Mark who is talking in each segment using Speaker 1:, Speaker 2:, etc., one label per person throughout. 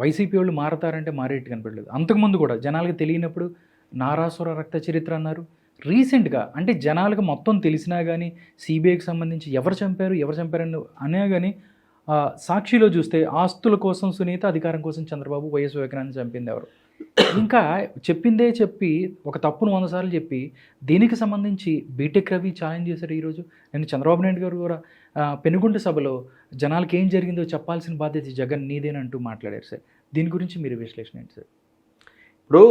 Speaker 1: YCP వాళ్ళు మారతారంటే మారేట్టు కనపడలేదు. అంతకుముందు కూడా జనాలకు తెలియనప్పుడు నారాసుర రక్త చరిత్ర అన్నారు. రీసెంట్గా అంటే జనాలకు మొత్తం తెలిసినా కానీ సిబిఐకి సంబంధించి ఎవరు చంపారు ఎవరు చంపారని అనే కానీ సాక్షిలో చూస్తే ఆస్తుల కోసం సునీత అధికారం కోసం చంద్రబాబు వైఎస్ వివేకానంద చంపింది ఎవరు? ఇంకా చెప్పిందే చెప్పి ఒక తప్పును వంద సార్లు చెప్పి దీనికి సంబంధించి బీటెక్ రవి ఛాలెంజ్ చేశారు ఈరోజు. నేను చంద్రబాబు నాయుడు గారు కూడా ఆ, పెనుగొండ సభలో జనాలకి ఏం జరిగిందో చెప్పాల్సిన బాధ్యత జగన్ నీదేనంటూ మాట్లాడారు సార్. దీని గురించి మీరు విశ్లేషణ ఏంటి సార్?
Speaker 2: ఇప్పుడు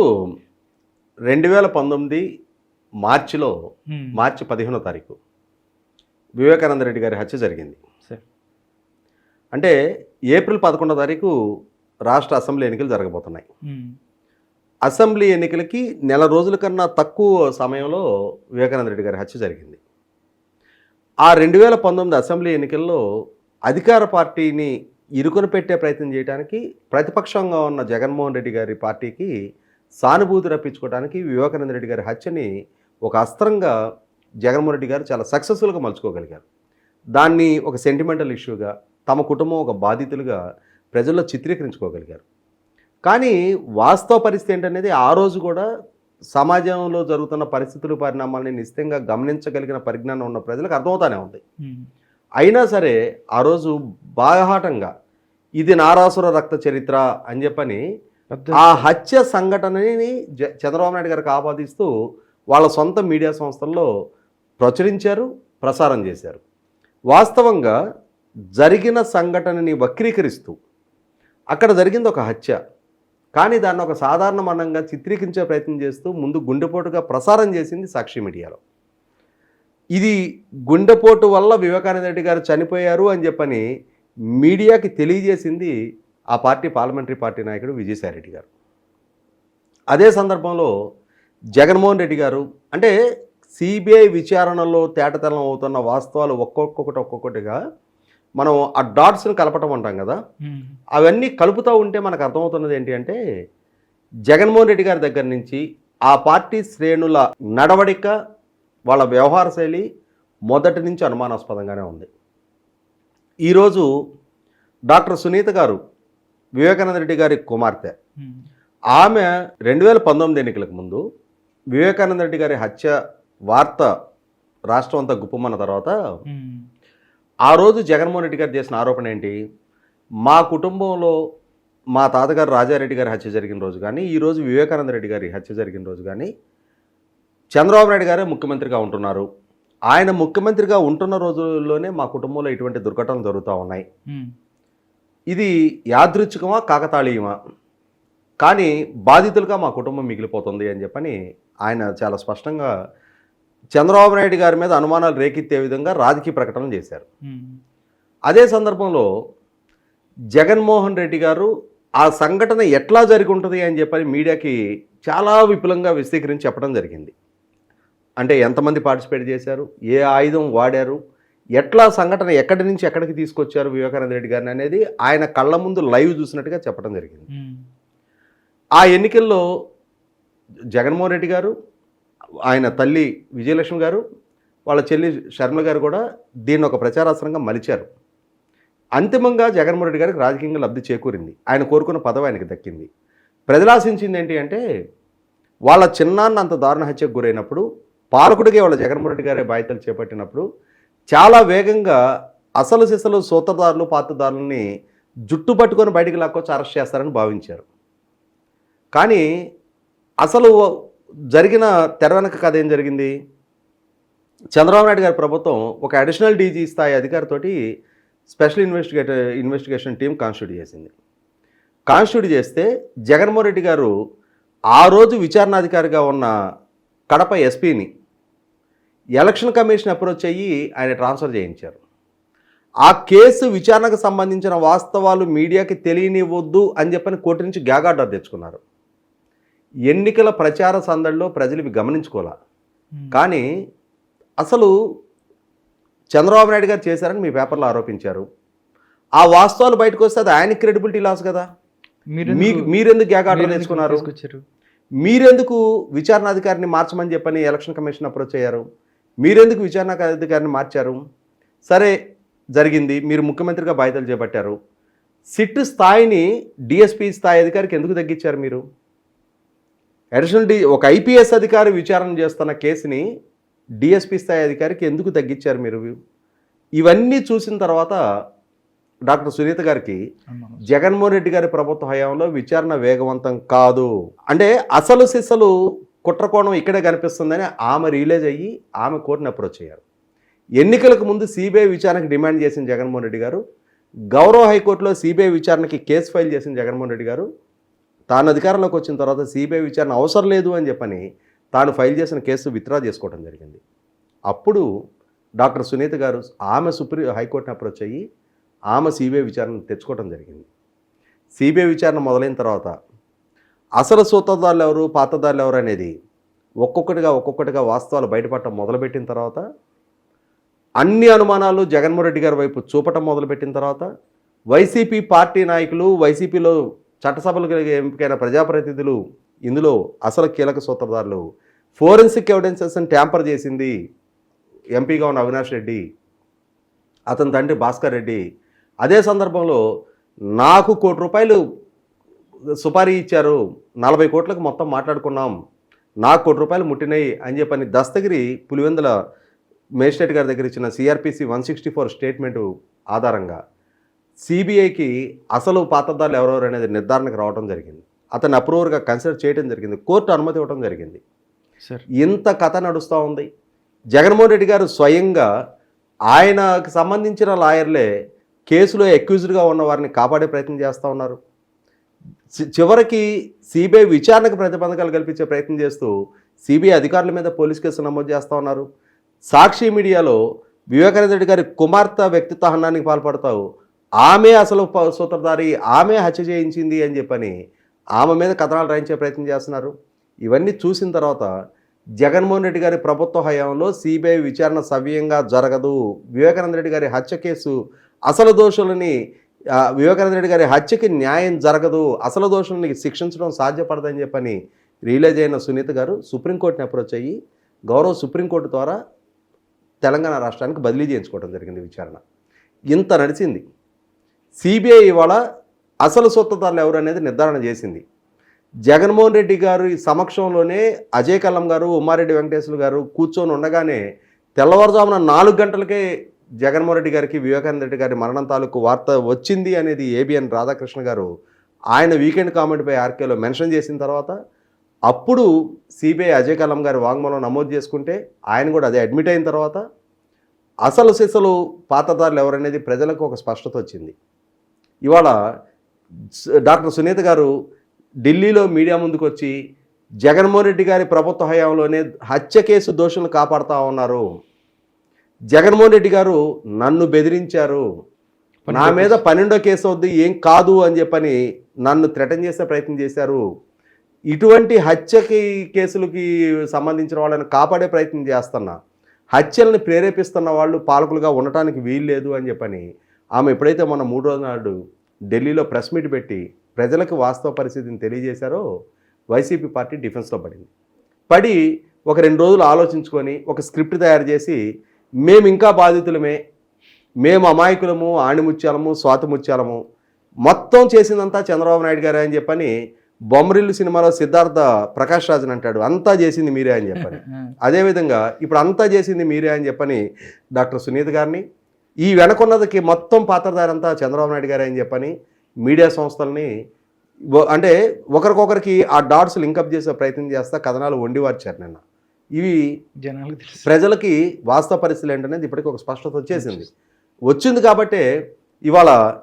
Speaker 2: రెండు వేల పంతొమ్మిది మార్చిలో. మార్చి పదిహేనో తారీఖు వివేకానంద రెడ్డి గారి హత్య జరిగింది.
Speaker 1: సార్.
Speaker 2: అంటే ఏప్రిల్ పదకొండో తారీఖు రాష్ట్ర అసెంబ్లీ ఎన్నికలు జరగబోతున్నాయి. అసెంబ్లీ ఎన్నికలకి నెల రోజుల కన్నా తక్కువ సమయంలో వివేకానంద రెడ్డి గారి హత్య జరిగింది. ఆ రెండు వేల పంతొమ్మిది అసెంబ్లీ ఎన్నికల్లో అధికార పార్టీని ఇరుకున పెట్టే ప్రయత్నం చేయడానికి ప్రతిపక్షంగా ఉన్న జగన్మోహన్ రెడ్డి గారి పార్టీకి సానుభూతి రప్పించుకోవడానికి వివేకానంద రెడ్డి గారి హత్యని ఒక అస్త్రంగా జగన్మోహన్ రెడ్డి గారు చాలా సక్సెస్ఫుల్గా మలుచుకోగలిగారు. దాన్ని ఒక సెంటిమెంటల్ ఇష్యూగా తమ కుటుంబం ఒక బాధితులుగా ప్రజల్లో చిత్రీకరించుకోగలిగారు. కానీ వాస్తవ పరిస్థితి ఏంటనేది ఆ రోజు కూడా సమాజంలో జరుగుతున్న పరిస్థితులు పరిణామాలని నిశ్చితంగా గమనించగలిగిన పరిజ్ఞానం ఉన్న ప్రజలకు అర్థమవుతానే ఉంది. అయినా సరే ఆ రోజు బాహాటంగా ఇది నారాసుర రక్త చరిత్ర అని చెప్పని ఆ హత్య సంఘటనని చంద్రబాబు నాయుడు గారికి ఆపాదిస్తూ వాళ్ళ సొంత మీడియా సంస్థల్లో ప్రచురించారు ప్రసారం చేశారు. వాస్తవంగా జరిగిన సంఘటనని వక్రీకరిస్తూ అక్కడ జరిగింది ఒక హత్య. కానీ దాన్ని ఒక సాధారణ మరణంగా చిత్రీకరించే ప్రయత్నం చేస్తూ ముందు గుండెపోటుగా ప్రసారం చేసింది సాక్షి మీడియాలో. ఇది గుండెపోటు వల్ల వివేకానంద రెడ్డి గారు చనిపోయారు అని చెప్పని మీడియాకి తెలియజేసింది ఆ పార్టీ పార్లమెంటరీ పార్టీ నాయకుడు విజయసాయిరెడ్డి గారు. అదే సందర్భంలో జగన్మోహన్ రెడ్డి గారు అంటే సిబిఐ విచారణలో తేటతలం అవుతున్న వాస్తవాలు ఒక్కొక్కటి ఒక్కొక్కటిగా మనం ఆ డాట్స్ని కలపటం అంటాం కదా. అవన్నీ కలుపుతూ ఉంటే మనకు అర్థమవుతున్నది ఏంటి అంటే జగన్మోహన్ రెడ్డి గారి దగ్గర నుంచి ఆ పార్టీ శ్రేణుల నడవడిక వాళ్ళ వ్యవహార శైలి మొదటి నుంచి అనుమానాస్పదంగానే ఉంది ఈరోజు డాక్టర్ సునీత గారు వివేకానంద రెడ్డి గారి కుమార్తె. ఆమె రెండు వేల పంతొమ్మిది ఎన్నికలకు ముందు వివేకానంద రెడ్డి గారి హత్య వార్త రాష్ట్రం అంతా గుప్పమన్న తర్వాత. ఆ రోజు జగన్మోహన్ రెడ్డి గారు చేసిన ఆరోపణ ఏంటి? మా కుటుంబంలో మా తాతగారు రాజారెడ్డి గారి హత్య జరిగిన రోజు కానీ ఈరోజు వివేకానంద రెడ్డి గారి హత్య జరిగిన రోజు కానీ చంద్రబాబు నాయుడు గారే ముఖ్యమంత్రిగా ఉంటున్నారు. ఆయన ముఖ్యమంత్రిగా ఉంటున్న రోజుల్లోనే మా కుటుంబంలో ఇటువంటి దుర్ఘటనలు జరుగుతూ ఉన్నాయి. ఇది యాదృచ్ఛికమా కాకతాళీయమా? కానీ బాధితులుగా మా కుటుంబం మిగిలిపోతుంది అని చెప్పని ఆయన చాలా స్పష్టంగా చంద్రబాబు నాయుడు గారి మీద అనుమానాలు రేకెత్తే విధంగా రాజకీయ ప్రకటనలు చేశారు. అదే సందర్భంలో జగన్మోహన్ రెడ్డి గారు ఆ సంఘటన ఎట్లా జరిగి ఉంటుంది అని చెప్పని మీడియాకి చాలా విపులంగా విశదీకరించి చెప్పడం జరిగింది. అంటే ఎంతమంది పార్టిసిపేట్ చేశారు? ఏ ఆయుధం వాడారు? ఎట్లా సంఘటన ఎక్కడి నుంచి ఎక్కడికి తీసుకొచ్చారు వివేకానంద రెడ్డి గారిని అనేది ఆయన కళ్ళ ముందు లైవ్ చూసినట్టుగా చెప్పడం జరిగింది. ఆ ఎన్నికల్లో జగన్మోహన్ రెడ్డి గారు ఆయన తల్లి విజయలక్ష్మి గారు వాళ్ళ చెల్లి శర్మ గారు కూడా దీన్ని ఒక ప్రచారాస్త్రంగా మలిచారు. అంతిమంగా జగన్మోహన్ రెడ్డి గారికి రాజకీయంగా లబ్ధి చేకూరింది. ఆయన కోరుకున్న పదవి ఆయనకి దక్కింది. ప్రజలాశించింది ఏంటి అంటే వాళ్ళ చిన్నాన్న అంత దారుణ హత్యకు గురైనప్పుడు పాలకుడిగా వాళ్ళ జగన్మోహన్ రెడ్డి గారే బాధ్యతలు చేపట్టినప్పుడు చాలా వేగంగా అసలు సిసలు సూత్రధారులు పాత్రదారులని జుట్టు పట్టుకొని బయటికి లాక్కొచ్చి అరెస్ట్ చేస్తారని భావించారు. కానీ అసలు జరిగిన తెర వెనక కథ ఏం జరిగింది? చంద్రబాబు నాయుడు గారి ప్రభుత్వం ఒక అడిషనల్ డీజీ స్థాయి అధికారితోటి special investigate investigation team constitute చేసింది. కాన్స్టిట్యూట్ చేస్తే జగన్మోహన్ రెడ్డి గారు ఆ రోజు విచారణాధికారిగా ఉన్న కడప ఎస్పీని ఎలక్షన్ కమిషన్ అప్రోచ్ అయ్యి ఆయన ట్రాన్స్ఫర్ చేయించారు. ఆ కేసు విచారణకు సంబంధించిన వాస్తవాలు మీడియాకి తెలియనివ్వద్దు అని చెప్పని కోర్టు నుంచి గ్యాగ్ ఆర్డర్ తెచ్చుకున్నారు. ఎన్నికల ప్రచార సందడిలో ప్రజలు ఇవి గమనించుకోవాలా?
Speaker 1: హ్మ్.
Speaker 2: కానీ అసలు చంద్రబాబు నాయుడు గారు చేశారని మీ పేపర్లో ఆరోపించారు. ఆ వాస్తవాలు బయటకు వస్తే అది ఆయన క్రెడిబిలిటీ లాస్ కదా?
Speaker 1: మీరెందుకు-
Speaker 2: తెచ్చుకున్నారు
Speaker 1: తీసుకొచ్చారు?
Speaker 2: మీరెందుకు విచారణాధికారిని మార్చమని చెప్పని ఎలక్షన్ కమిషన్ అప్రోచ్ అయ్యారు? మీరెందుకు విచారణ అధికారిని మార్చారు? సరే జరిగింది. మీరు ముఖ్యమంత్రిగా బాధ్యతలు చేపట్టారు. సిట్ స్థాయిని డిఎస్పి స్థాయి అధికారికి ఎందుకు తగ్గించారు మీరు? అడిషనల్ డి ఒక ఐపీఎస్ అధికారి విచారణ చేస్తున్న కేసుని డిఎస్పి స్థాయి అధికారికి ఎందుకు తగ్గించారు మీరు? ఇవన్నీ చూసిన తర్వాత డాక్టర్ సునీత గారికి. జగన్మోహన్ రెడ్డి గారి ప్రభుత్వ హయాంలో విచారణ వేగవంతం కాదు. అంటే అసలు సిసలు కుట్రకోణం ఇక్కడే కనిపిస్తుందని ఆమె రియలైజ్ అయ్యి ఆమె కోర్టుని అప్రోచ్ అయ్యారు. ఎన్నికలకు ముందు సిబిఐ విచారణకు డిమాండ్ చేసిన జగన్మోహన్ రెడ్డి గారు గౌరవ హైకోర్టులో సిబిఐ విచారణకి కేసు ఫైల్ చేసిన జగన్మోహన్ రెడ్డి గారు తాను అధికారంలోకి వచ్చిన తర్వాత సిబిఐ విచారణ అవసరం లేదు అని చెప్పని తాను ఫైల్ చేసిన కేసు విత్డ్రా చేసుకోవడం జరిగింది. అప్పుడు డాక్టర్ సునీత గారు ఆమె సుప్రీం హైకోర్టుని అప్రోచ్ అయ్యి ఆమె సిబిఐ విచారణ తెచ్చుకోవడం జరిగింది. సిబిఐ విచారణ మొదలైన తర్వాత అసలు సూత్రధారులు ఎవరు పాతదారులు ఎవరు అనేది ఒక్కొక్కటిగా ఒక్కొక్కటిగా వాస్తవాలు బయటపడటం మొదలుపెట్టిన తర్వాత అన్ని అనుమానాలు జగన్మోహన్ రెడ్డి గారి వైపు చూపటం మొదలుపెట్టిన తర్వాత వైసీపీ పార్టీ నాయకులు వైసీపీలో చట్టసభలకు ఎంపికైన ప్రజాప్రతినిధులు ఇందులో అసలు కీలక సూత్రధారులు. ఫోరెన్సిక్ ఎవిడెన్సెస్ని ట్యాంపర్ చేసింది ఎంపీగా ఉన్న అవినాష్ రెడ్డి అతని తండ్రి భాస్కర్ రెడ్డి. అదే సందర్భంలో నాకు కోటి రూపాయలు సుపారీ ఇచ్చారు. నలభై కోట్లకు మొత్తం మాట్లాడుకున్నాం. నాకు కోటి రూపాయలు ముట్టినాయి అని చెప్పని దస్తగిరి పులివెందుల మేజిస్ట్రేట్ గారి దగ్గర ఇచ్చిన CRPC one sixty four statement ఆధారంగా. సిబిఐకి అసలు పాత్రదారులు ఎవరెవరు అనేది నిర్ధారణకు రావడం జరిగింది. అతన్ని అప్రూవర్గా కన్సిడర్ చేయడం జరిగింది. కోర్టు అనుమతి ఇవ్వడం జరిగింది.
Speaker 1: సార్.
Speaker 2: ఇంత కథ నడుస్తూ ఉంది. జగన్మోహన్ రెడ్డి గారు స్వయంగా ఆయనకు సంబంధించిన లాయర్లే కేసులో అక్యూజ్డ్గా ఉన్న వారిని కాపాడే ప్రయత్నం చేస్తూ ఉన్నారు. చివరికి సిబిఐ విచారణకు ప్రతిబంధకాలు కల్పించే ప్రయత్నం చేస్తూ సిబిఐ అధికారుల మీద పోలీస్ కేసు నమోదు చేస్తూ ఉన్నారు. సాక్షి మీడియాలో వివేకానంద రెడ్డి గారి కుమార్తె వ్యక్తిత్వ హనానికి పాల్పడతావు. ఆమె అసలు సూత్రధారి ఆమె హత్య చేయించింది అని చెప్పని ఆమె మీద కథనాలు రాయించే ప్రయత్నం చేస్తున్నారు. ఇవన్నీ చూసిన తర్వాత జగన్మోహన్ రెడ్డి గారి ప్రభుత్వ హయాంలో సిబిఐ విచారణ సవ్యంగా జరగదు. వివేకానంద రెడ్డి గారి హత్య కేసు అసలు దోషులని వివేకానంద రెడ్డి గారి హత్యకి న్యాయం జరగదు. అసలు దోషులని శిక్షించడం సాధ్యపడదని చెప్పని రియలైజ్ అయిన సునీత గారు సుప్రీంకోర్టుని అప్రోచ్ అయ్యి గౌరవ సుప్రీంకోర్టు ద్వారా తెలంగాణ రాష్ట్రానికి బదిలీ చేయించుకోవడం జరిగింది విచారణ. ఇంత నడిచింది. సిబిఐ ఇవాళ అసలు సొత్తదారులు ఎవరు అనేది నిర్ధారణ చేసింది. జగన్మోహన్ రెడ్డి గారి సమక్షంలోనే అజయ్ కల్లం గారు ఉమ్మారెడ్డి వెంకటేశ్వర గారు కూర్చొని ఉండగానే తెల్లవారుజామున నాలుగు గంటలకే జగన్మోహన్ రెడ్డి గారికి వివేకానంద రెడ్డి గారి మరణం తాలూకు వార్త వచ్చింది అనేది ఏబిఎన్ రాధాకృష్ణ గారు ఆయన వీకెండ్ కామెంట్పై ఆర్కేలో మెన్షన్ చేసిన తర్వాత అప్పుడు సిబిఐ అజయ్ కల్లం గారి వాంగ్మూలం నమోదు చేసుకుంటే ఆయన కూడా అదే అడ్మిట్ అయిన తర్వాత అసలు సిసలు పాతదారులు ఎవరనేది ప్రజలకు ఒక స్పష్టత వచ్చింది. ఇవాళ డాక్టర్ సునీత గారు ఢిల్లీలో మీడియా ముందుకు వచ్చి జగన్మోహన్ రెడ్డి గారి ప్రభుత్వ హయాంలోనే హత్య కేసు దోషులను కాపాడుతూ ఉన్నారు. జగన్మోహన్ రెడ్డి గారు నన్ను బెదిరించారు. నా మీద పన్నెండో కేసు వద్దు ఏం కాదు అని చెప్పని నన్ను థ్రెటన్ చేసే ప్రయత్నం చేశారు. ఇటువంటి హత్యకి కేసులకి సంబంధించిన వాళ్ళని కాపాడే ప్రయత్నం చేస్తున్నా హత్యల్ని ప్రేరేపిస్తున్న వాళ్ళు పాలకులుగా ఉండటానికి వీల్లేదు అని చెప్పని ఆమె ఎప్పుడైతే మొన్న మూడు రోజుల నాడు ఢిల్లీలో ప్రెస్ మీట్ పెట్టి ప్రజలకు వాస్తవ పరిస్థితిని తెలియజేశారో వైసీపీ పార్టీ డిఫెన్స్లో పడింది. పడి ఒక రెండు రోజులు ఆలోచించుకొని ఒక స్క్రిప్ట్ తయారు చేసి మేము ఇంకా బాధితులమే మేము అమాయకులము ఆణిముత్యాలము స్వాతిముత్యాలము మొత్తం చేసిందంతా చంద్రబాబు నాయుడు గారే అని చెప్పని బొమ్మరిల్లు సినిమాలో సిద్ధార్థ ప్రకాష్ రాజన్ అంటాడు అంతా చేసింది మీరే అని చెప్పని. అదేవిధంగా ఇప్పుడు అంతా చేసింది మీరే అని చెప్పని డాక్టర్ సునీత గారిని ఈ వెనకున్నదికి మొత్తం పాత్రధారంతా చంద్రబాబు నాయుడు గారే అని చెప్పని మీడియా సంస్థల్ని అంటే ఒకరికొకరికి ఆ డాట్స్ లింకప్ చేసే ప్రయత్నం చేస్తా కథనాలు వండివార్చారు నిన్న. ఇవి
Speaker 1: జనాలకు తెలుసు.
Speaker 2: ప్రజలకి వాస్తవ పరిస్థితులు ఏంటనేది ఇప్పటికి ఒక స్పష్టత వచ్చేసింది. వచ్చింది కాబట్టే ఇవాళ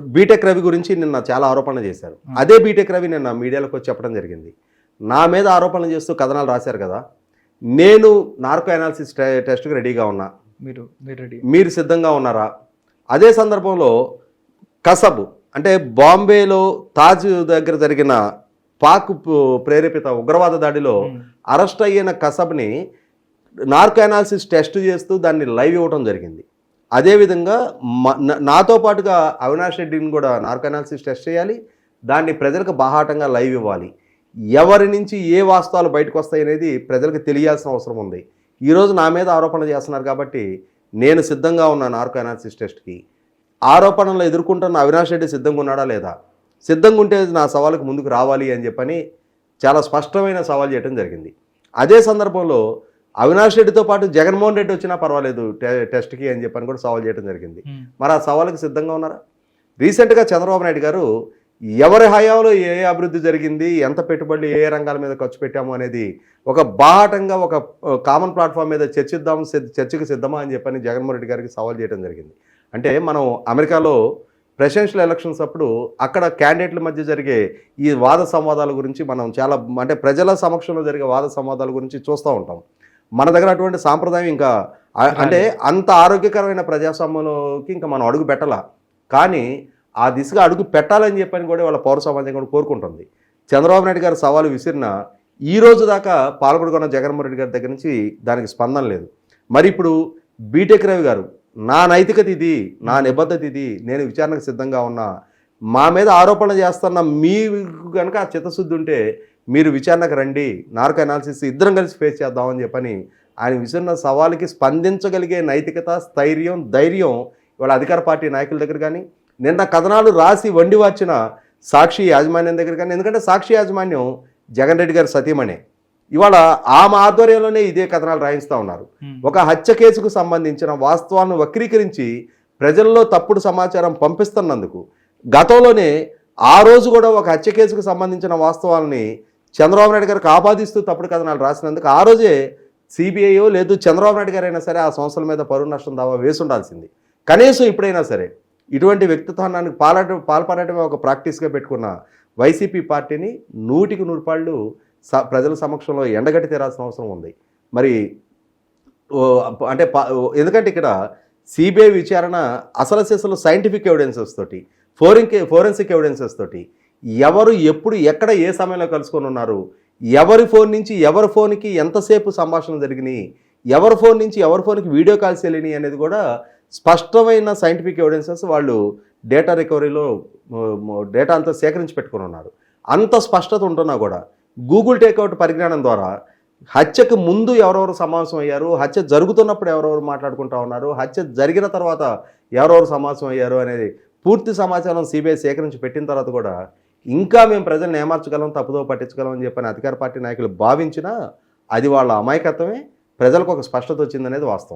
Speaker 2: బీటెక్ రవి గురించి నిన్న చాలా ఆరోపణలు చేశారు. అదే బీటెక్ రవి నిన్న మీడియాలోకి వచ్చి చెప్పడం జరిగింది. నా మీద ఆరోపణలు చేస్తూ కథనాలు రాశారు కదా. నేను నార్కో అనాలిసిస్ టె- టెస్ట్కి రెడీగా ఉన్నా.
Speaker 1: మీరు మీరు
Speaker 2: సిద్ధంగా ఉన్నారా? అదే సందర్భంలో కసబ్ అంటే బాంబేలో తాజ్ దగ్గర జరిగిన పాక్ ప్రేరేపిత ఉగ్రవాద దాడిలో అరెస్ట్ అయిన కసబ్ని నార్కో అనాలిసిస్ టెస్ట్ చేస్తూ దాన్ని లైవ్ ఇవ్వడం జరిగింది. అదేవిధంగా నాతో పాటుగా అవినాష్ రెడ్డిని కూడా నార్కో అనాలిసిస్ టెస్ట్ చేయాలి దాన్ని ప్రజలకు బాహాటంగా లైవ్ ఇవ్వాలి. ఎవరి నుంచి ఏ వాస్తవాలు బయటకు వస్తాయి అనేది ప్రజలకు తెలియాల్సిన అవసరం ఉంది. ఈరోజు నా మీద ఆరోపణలు చేస్తున్నారు కాబట్టి నేను సిద్ధంగా ఉన్న నార్కో అనాలిసిస్ టెస్ట్కి. ఆరోపణలు ఎదుర్కొంటున్న అవినాష్ రెడ్డి సిద్ధంగా ఉన్నాడా లేదా? సిద్ధంగా ఉంటే నా సవాలుకు ముందుకు రావాలి అని చెప్పని చాలా స్పష్టమైన సవాల్ చేయడం జరిగింది. అదే సందర్భంలో అవినాష్ రెడ్డితో పాటు జగన్మోహన్ రెడ్డి వచ్చినా పర్వాలేదు టె- టెస్ట్కి అని చెప్పని కూడా సవాల్ చేయడం జరిగింది. మరి ఆ సవాలుకి సిద్ధంగా ఉన్నారా? రీసెంట్గా చంద్రబాబు నాయుడు గారు ఎవరి హయాంలో ఏ ఏ అభివృద్ధి జరిగింది ఎంత పెట్టుబడులు ఏ రంగాల మీద ఖర్చు పెట్టాము అనేది ఒక బాహటంగా ఒక కామన్ ప్లాట్ఫామ్ మీద చర్చిద్దాం సిద్ధ- చర్చకు సిద్ధమా అని చెప్పని జగన్మోహన్ రెడ్డి గారికి సవాల్ చేయడం జరిగింది. అంటే మనం అమెరికాలో ప్రెసిడెన్షియల్ ఎలక్షన్స్ అప్పుడు అక్కడ క్యాండిడేట్ల మధ్య జరిగే ఈ వాద సంవాదాల గురించి మనం చాలా అంటే ప్రజల సమక్షంలో జరిగే వాద సంవాదాల గురించి చూస్తూ ఉంటాం. మన దగ్గర అటువంటి సాంప్రదాయం ఇంకా అంటే అంత ఆరోగ్యకరమైన ప్రజాస్వామ్యంలోకి ఇంకా మనం అడుగు పెట్టాల? కానీ ఆ దిశగా అడుగు పెట్టాలని చెప్పని కూడా వాళ్ళ పౌర సమాజం కూడా కోరుకుంటుంది. చంద్రబాబు నాయుడు గారు సవాలు విసిరిన ఈ రోజు దాకా పాల్గొడుకున్న జగన్మోహన్ రెడ్డి గారి దగ్గర నుంచి దానికి స్పందన లేదు. మరి ఇప్పుడు బీటెక్ రవి గారు నా నైతికత ఇది నా నిబద్ధత ఇది నేను విచారణకు సిద్ధంగా ఉన్నా మా మీద ఆరోపణలు చేస్తున్న మీకు కనుక చిత్తశుద్ధి ఉంటే మీరు విచారణకు రండి నార్క్ అనాలిసిస్ ఇద్దరం కలిసి ఫేస్ చేద్దామని చెప్పని ఆయన విసిరిన సవాల్కి స్పందించగలిగే నైతికత స్థైర్యం ధైర్యం ఇవాళ అధికార పార్టీ నాయకుల దగ్గర కానీ నిన్న కథనాలు రాసి వండి వచ్చిన సాక్షి యాజమాన్యం దగ్గర కానీ ఎందుకంటే సాక్షి యాజమాన్యం జగన్ రెడ్డి గారి సతీమణే. ఇవాళ ఆమె ఆధ్వర్యంలోనే ఇదే కథనాలు రాయిస్తూ ఉన్నారు. ఒక హత్య కేసుకు సంబంధించిన వాస్తవాలను వక్రీకరించి ప్రజల్లో తప్పుడు సమాచారం పంపిస్తున్నందుకు గతంలోనే ఆ రోజు కూడా ఒక హత్య కేసుకు సంబంధించిన వాస్తవాలని చంద్రబాబు నాయుడు గారికి ఆపాదిస్తూ తప్పుడు కథనాలు రాసినందుకు ఆ రోజే సిబిఐయో లేదు చంద్రబాబు నాయుడు గారైనా సరే ఆ సంస్థల మీద పరువు నష్టం దావా వేసి ఉండాల్సింది కనీసం ఇప్పుడైనా సరే ఇటువంటి వ్యక్తిత్వానికి పాలట పాల్పడటమే ఒక ప్రాక్టీస్గా పెట్టుకున్న వైసీపీ పార్టీని నూటికి నూరుపాళ్ళు స ప్రజల సమక్షంలో ఎండగట్టి తీరాల్సిన అవసరం ఉంది. మరి అంటే ఎందుకంటే ఇక్కడ సిబిఐ విచారణ అసలు అసలు సైంటిఫిక్ ఎవిడెన్సెస్ తోటి ఫోరెన్క్ ఫోరెన్సిక్ ఎవిడెన్సెస్ తోటి ఎవరు ఎప్పుడు ఎక్కడ ఏ సమయంలో కలుసుకొని ఉన్నారు ఎవరి ఫోన్ నుంచి ఎవరి ఫోన్కి ఎంతసేపు సంభాషణ జరిగినాయి ఎవరి ఫోన్ నుంచి ఎవరి ఫోన్కి వీడియో కాల్స్ వెళ్ళినాయి అనేది కూడా స్పష్టమైన సైంటిఫిక్ ఎవిడెన్సెస్ వాళ్ళు డేటా రికవరీలో డేటా అంతా సేకరించి పెట్టుకొని ఉన్నారు. అంత స్పష్టత ఉంటున్నా కూడా గూగుల్ టేక్అవుట్ పరిజ్ఞానం ద్వారా హత్యకు ముందు ఎవరెవరు సమావేశం అయ్యారు హత్య జరుగుతున్నప్పుడు ఎవరెవరు మాట్లాడుకుంటా ఉన్నారు హత్య జరిగిన తర్వాత ఎవరెవరు సమావేశం అయ్యారు అనేది పూర్తి సమాచారం సిబిఐ సేకరించి పెట్టిన తర్వాత కూడా ఇంకా మేము ప్రజల్ని ఏమార్చగలం తప్పుదో పట్టించగలం అని చెప్పని అధికార పార్టీ నాయకులు భావించినా అది వాళ్ళ అమాయకత్వమే ప్రజలకు ఒక స్పష్టత వచ్చిందనేది వాస్తవం.